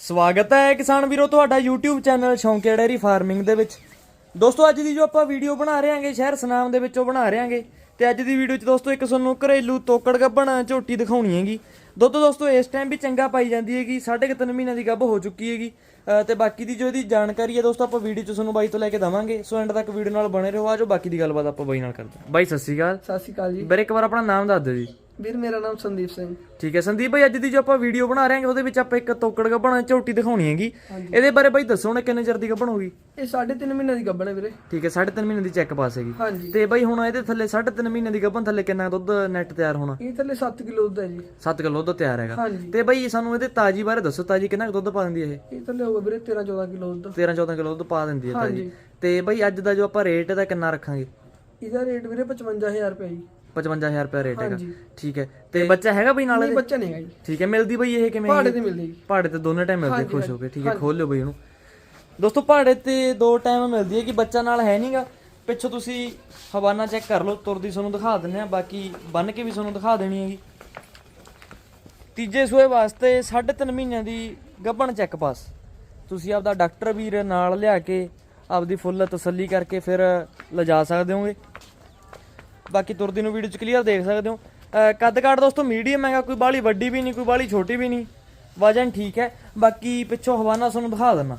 ਸਵਾਗਤ ਹੈ ਕਿਸਾਨ ਵੀਰੋ ਤੁਹਾਡਾ YouTube channel Shaunkia dairy farming ਦੇ ਵਿੱਚ। ਦੋਸਤੋ ਅੱਜ ਦੀ ਜੋ ਆਪਾਂ ਵੀਡੀਓ ਬਣਾ ਰਹੇ ਹਾਂਗੇ ਸ਼ਹਿਰ ਸਨਾਮ ਦੇ ਵਿੱਚੋਂ ਬਣਾ ਰਹੇ ਹਾਂਗੇ ਤੇ ਅੱਜ ਦੀ ਵੀਡੀਓ 'ਚ ਦੋਸਤੋ ਇੱਕ ਤੁਹਾਨੂੰ ਘਰੇਲੂ ਤੋਕੜ ਗੱਭਣ ਝੋਟੀ ਦਿਖਾਉਣੀ ਹੈਗੀ। ਦੁੱਧ ਦੋਸਤੋ ਇਸ ਟਾਈਮ ਵੀ ਚੰਗਾ ਪਾਈ ਜਾਂਦੀ ਹੈਗੀ ਸਾਢੇ ਕੁ ਤਿੰਨ ਮਹੀਨਿਆਂ ਦੀ ਗੱਭ ਹੋ ਚੁੱਕੀ ਹੈਗੀ। ਤੇ ਬਾਕੀ ਦੀ ਜੋ ਇਹਦੀ ਜਾਣਕਾਰੀ ਹੈ ਦੋਸਤੋ ਆਪਾਂ ਵੀਡੀਓ 'ਚ ਤੁਹਾਨੂੰ ਬਾਈ ਤੋਂ ਲੈ ਕੇ ਦਵਾਂਗੇ। ਸੋ ਐਂਡ ਤੱਕ ਵੀਡੀਓ ਨਾਲ ਬਣੇ ਰਹੋ ਆਜੋ ਬਾਕੀ ਦੀ ਗੱਲਬਾਤ ਆਪਾਂ ਬਾਈ ਨਾਲ ਕਰਦੇ ਹਾਂ। ਬਾਈ ਸਤਿ ਸ਼੍ਰੀ ਅਕਾਲ। ਸਤਿ ਸ਼੍ਰੀ ਅਕਾਲ ਜੀ। ਵੀਰੇ ਇੱਕ ਵਾਰ ਆਪਣਾ ਨਾਮ ਦੱਸ ਦਿਓ ਜੀ। ਵੀਰ ਮੇਰਾ ਨਾਮ ਸੰਦੀਪ ਸਿੰਘ। ਠੀਕ ਹੈ ਸੰਦੀਪ ਭਾਈ ਅੱਜ ਦੀ ਜੋ ਆਪਾਂ ਵੀਡੀਓ ਬਣਾ ਰਹੇ ਹਾਂ ਉਹਦੇ ਵਿੱਚ ਆਪਾਂ ਇੱਕ ਤੋਕੜ ਗੱਭਣ ਝੋਟੀ ਦਿਖਾਉਣੀ ਹੈਗੀ। ਇਹਦੇ ਬਾਰੇ ਬਾਈ ਦੱਸੋ ਹੁਣ ਕਿੰਨੇ ਚਿਰ ਦੀ ਗੱਭਣ ਹੋਗੀ ਇਹ 3.5 ਮਹੀਨਿਆਂ ਦੀ ਗੱਭਣ ਹੈ ਵੀਰੇ। ਠੀਕ ਹੈ 3.5 ਮਹੀਨੇ ਦੀ ਚੈੱਕ ਪਾਸ ਹੈਗੀ। ਤੇ ਬਾਈ ਹੁਣ ਇਹਦੇ ਥੱਲੇ 3.5 ਮਹੀਨੇ ਦੀ ਗੱਭਣ ਥੱਲੇ ਕਿੰਨਾ ਦੁੱਧ ਨੈਟ ਤਿਆਰ ਹੋਣਾ? ਇਹ ਥੱਲੇ 7 ਕਿਲੋ ਦੁੱਧ ਹੈ ਜੀ। 7 ਕਿਲੋ ਦੁੱਧ ਤਿਆਰ ਹੈਗਾ। ਤੇ ਬਾਈ ਸਾਨੂੰ ਇਹਦੇ ਤਾਜੀ ਬਾਰੇ ਦੱਸੋ ਤਾਜੀ ਕਿੰਨਾ ਦੁੱਧ ਪਾ ਦਿੰਦੀ ਇਹ? ਇਹ ਥੱਲੇ ਹੋਊਗਾ ਵੀਰੇ 13 14 ਕਿਲੋ ਦੁੱਧ। 13 14 ਕਿਲੋ ਦੁੱਧ ਪਾ ਦਿੰਦੀ ਹੈ ਤਾਜੀ। ਤੇ ਬਾਈ ਅੱਜ ਦਾ ਜੋ ਆਪਾਂ ਰੇਟ ਇਹਦਾ ਕਿੰਨਾ ਰੱਖਾਂਗੇ? ਇਹਦਾ ਰੇਟ ਵੀਰੇ 55000 ਰੁਪਏ ਜੀ। 55000 ਰੁਪਏ ਰੇਟ ਹੈਗਾ। ਹਾਂਜੀ। ਠੀਕ ਹੈ। ਤੇ ਬੱਚਾ ਹੈਗਾ ਬਈ ਨਾਲ ਨਹੀਂ ਇਹਦੇ? ਬੱਚਾ ਨਹੀਂ ਹੈਗਾ ਜੀ। ਠੀਕ ਹੈ ਮਿਲਦੀ ਬਈ ਇਹ ਕਿਵੇਂ? ਪਹਾੜੇ ਤੇ ਮਿਲਦੀ ਜੀ। ਪਹਾੜੇ ਤੇ ਦੋਨੇ ਟਾਈਮ ਮਿਲਦੇ ਖੁਸ਼ ਹੋ ਕੇ। ਠੀਕ ਹੈ ਖੋਲ ਲਿਓ ਬਈ ਇਹਨੂੰ। ਦੋਸਤੋ ਪਹਾੜੇ ਤੇ ਦੋ ਟਾਈਮ ਮਿਲਦੀ ਹੈ ਕਿ ਬੱਚਾ ਨਾਲ ਹੈ ਨਹੀਂਗਾ ਪਿੱਛੋਂ ਤੁਸੀਂ ਹਵਾਨਾ ਚੈੱਕ ਕਰ ਲਓ ਤੁਰਦੀ ਤੁਹਾਨੂੰ ਦਿਖਾ ਦਿੰਨੇ ਆ ਬਾਕੀ ਬੰਨ ਕੇ ਵੀ ਤੁਹਾਨੂੰ ਦਿਖਾ ਦੇਣੀ ਹੈਗੀ। ਤੀਜੇ ਸੂਏ ਵਾਸਤੇ 3.5 ਮਹੀਨਿਆਂ ਦੀ ਗੱਭਣ ਚੈੱਕ ਪਾਸ ਤੁਸੀਂ ਆਪਦਾ ਡਾਕਟਰ ਵੀਰ ਨਾਲ ਲਿਆ ਕੇ ਆਪਦੀ ਫੁੱਲ ਤਸੱਲੀ ਕਰਕੇ ਫਿਰ ਲਿਜਾ ਸਕਦੇ ਹੋਗੇ। ਬਾਕੀ ਤੁਰਦੀ ਨੂੰ ਵੀਡੀਓ ਚ ਕਲੀਅਰ ਦੇਖ ਸਕਦੇ ਹੋ। ਕੱਦ ਕਾਠ ਦੋਸਤੋ ਮੀਡੀਅਮ ਹੈਗਾ, ਕੋਈ ਬਾਲੀ ਵੱਡੀ ਵੀ ਨਹੀਂ, ਕੋਈ ਬਾਲੀ ਛੋਟੀ ਵੀ ਨਹੀਂ। ਵਜਨ ਠੀਕ ਹੈ। ਬਾਕੀ ਪਿੱਛੋਂ ਹਵਾਨਾ ਤੁਹਾਨੂੰ ਦਿਖਾ ਦਿੰਨਾ।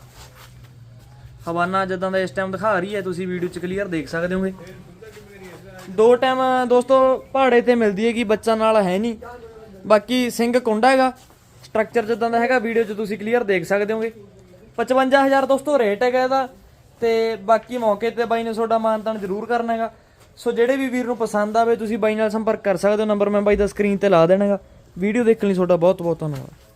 ਹਵਾਨਾ ਜਦੋਂ ਦਾ ਇਸ ਟਾਈਮ ਦਿਖਾ ਰਹੀ ਹੈ, ਤੁਸੀਂ ਵੀਡੀਓ ਚ ਕਲੀਅਰ ਦੇਖ ਸਕਦੇ ਹੋਗੇ। ਦੋ ਟਾਈਮ ਦੋਸਤੋ ਪਹਾੜੇ ਤੇ ਮਿਲਦੀ ਹੈਗੀ, ਬੱਚਾ ਨਾਲ ਹੈ ਨਹੀਂ। ਬਾਕੀ ਸਿੰਘ ਕੁੰਡਾ ਹੈਗਾ। ਸਟਰਕਚਰ ਜਿੱਦਾਂ ਦਾ ਹੈਗਾ ਵੀਡੀਓ 'ਚ ਤੁਸੀਂ ਕਲੀਅਰ ਦੇਖ ਸਕਦੇ ਹੋਗੇ। 55000 ਦੋਸਤੋ ਰੇਟ ਹੈਗਾ ਇਹਦਾ। ਤੇ ਬਾਕੀ ਮੌਕੇ ਤੇ ਬਾਈ ਨੇ ਤੁਹਾਡਾ ਮਾਨਤਾਨ ਜ਼ਰੂਰ ਕਰਨਾ ਹੈਗਾ। ਸੋ ਜਿਹੜੇ ਵੀ ਵੀਰ ਨੂੰ ਪਸੰਦ ਆਵੇ, ਤੁਸੀਂ ਬਾਈ ਨਾਲ ਸੰਪਰਕ ਕਰ ਸਕਦੇ ਹੋ, ਨੰਬਰ ਮੈਂ ਬਾਈ ਦਾ ਸਕਰੀਨ ਤੇ ਲਾ ਦੇਣਾਗਾ। ਵੀਡੀਓ ਦੇਖਣ ਲਈ ਤੁਹਾਡਾ ਬਹੁਤ ਬਹੁਤ ਧੰਨਵਾਦ।